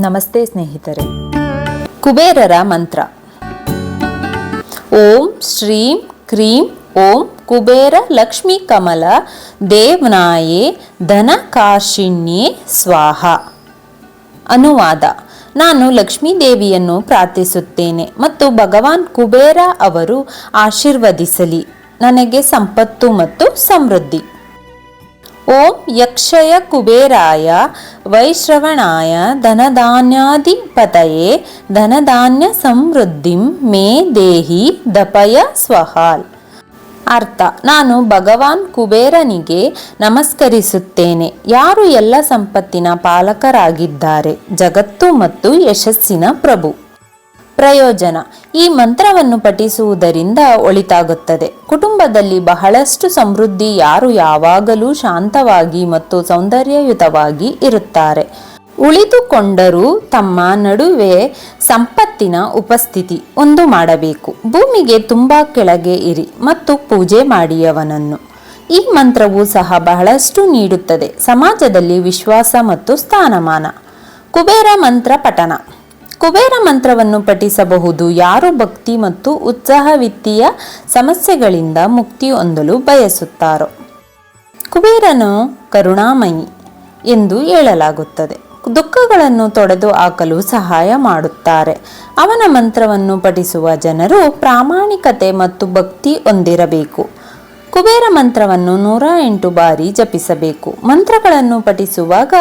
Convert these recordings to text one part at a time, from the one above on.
ನಮಸ್ತೆ ಸ್ನೇಹಿತರೆ. ಕುಬೇರರ ಮಂತ್ರ. ಓಂ ಶ್ರೀಂ ಕ್ರೀಂ ಓಂ ಕುಬೇರ ಲಕ್ಷ್ಮೀ ಕಮಲ ದೇವ್ನಾಯೇ ಧನ ಕಾಶಿಣ್ಯೇ ಸ್ವಾಹ. ಅನುವಾದ. ನಾನು ಲಕ್ಷ್ಮೀ ದೇವಿಯನ್ನು ಪ್ರಾರ್ಥಿಸುತ್ತೇನೆ ಮತ್ತು ಭಗವಾನ್ ಕುಬೇರ ಅವರು ಆಶೀರ್ವದಿಸಲಿ. ನನಗೆ ಸಂಪತ್ತು ಮತ್ತು ಸಮೃದ್ಧಿ. ಓಂ ಯಕ್ಷಯ ಕುಬೇರಾಯ ವೈಶ್ರವಣಾಯ ಧನಧಾನ್ಯಾಧಿಪತಯೇ ಧನಧಾನ್ಯ ಸಮೃದ್ಧಿಂ ಮೇ ದೇಹಿ ದಪಯ ಸ್ವಹಾಲ್. ಅರ್ಥ, ನಾನು ಭಗವಾನ್ ಕುಬೇರನಿಗೆ ನಮಸ್ಕರಿಸುತ್ತೇನೆ. ಯಾರು ಎಲ್ಲ ಸಂಪತ್ತಿನ ಪಾಲಕರಾಗಿದ್ದಾರೆ? ಜಗತ್ತು ಮತ್ತು ಯಶಸ್ಸಿನ ಪ್ರಭು. ಪ್ರಯೋಜನ. ಈ ಮಂತ್ರವನ್ನು ಪಠಿಸುವುದರಿಂದ ಒಳಿತಾಗುತ್ತದೆ. ಕುಟುಂಬದಲ್ಲಿ ಬಹಳಷ್ಟು ಸಮೃದ್ಧಿ ಯಾರು ಯಾವಾಗಲೂ ಶಾಂತವಾಗಿ ಮತ್ತು ಸೌಂದರ್ಯಯುತವಾಗಿ ಇರುತ್ತಾರೆ. ಉಳಿದುಕೊಂಡರೂ ತಮ್ಮ ನಡುವೆ ಸಂಪತ್ತಿನ ಉಪಸ್ಥಿತಿ ಒಂದು ಮಾಡಬೇಕು. ಭೂಮಿಗೆ ತುಂಬಾ ಕೆಳಗೆ ಇರಿ ಮತ್ತು ಪೂಜೆ ಮಾಡಿಯವನನ್ನು. ಈ ಮಂತ್ರವು ಸಹ ಬಹಳಷ್ಟು ನೀಡುತ್ತದೆ. ಸಮಾಜದಲ್ಲಿ ವಿಶ್ವಾಸ ಮತ್ತು ಸ್ಥಾನಮಾನ. ಕುಬೇರ ಮಂತ್ರ ಪಠಣ. ಕುಬೇರ ಮಂತ್ರವನ್ನು ಪಠಿಸಬಹುದು. ಯಾರು ಭಕ್ತಿ ಮತ್ತು ಉತ್ಸಾಹ ವಿತ್ತೀಯ ಸಮಸ್ಯೆಗಳಿಂದ ಮುಕ್ತಿ ಹೊಂದಲು ಬಯಸುತ್ತಾರೋ? ಕುಬೇರನು ಕರುಣಾಮಯಿ ಎಂದು ಹೇಳಲಾಗುತ್ತದೆ. ದುಃಖಗಳನ್ನು ತೊಡೆದು ಹಾಕಲು ಸಹಾಯ ಮಾಡುತ್ತಾರೆ. ಅವನ ಮಂತ್ರವನ್ನು ಪಠಿಸುವ ಜನರು ಪ್ರಾಮಾಣಿಕತೆ ಮತ್ತು ಭಕ್ತಿ ಹೊಂದಿರಬೇಕು. ಕುಬೇರ ಮಂತ್ರವನ್ನು ನೂರ ಎಂಟು ಬಾರಿ ಜಪಿಸಬೇಕು. ಮಂತ್ರಗಳನ್ನು ಪಠಿಸುವಾಗ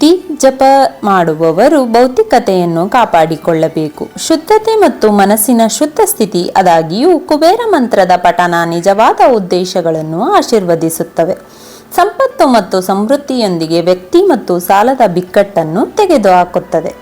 ದಿ ಜಪ ಮಾಡುವವರು ಭೌತಿಕತೆಯನ್ನು ಕಾಪಾಡಿಕೊಳ್ಳಬೇಕು. ಶುದ್ಧತೆ ಮತ್ತು ಮನಸ್ಸಿನ ಶುದ್ಧ ಸ್ಥಿತಿ ಅದಾಗಿಯೂ ಕುಬೇರ ಮಂತ್ರದ ಪಠನ ನಿಜವಾದ ಉದ್ದೇಶಗಳನ್ನು ಆಶೀರ್ವದಿಸುತ್ತವೆ. ಸಂಪತ್ತು ಮತ್ತು ಸಮೃದ್ಧಿಯೊಂದಿಗೆ ವ್ಯಕ್ತಿ ಮತ್ತು ಸಾಲದ ಬಿಕ್ಕಟ್ಟನ್ನು ತೆಗೆದುಹಾಕುತ್ತದೆ.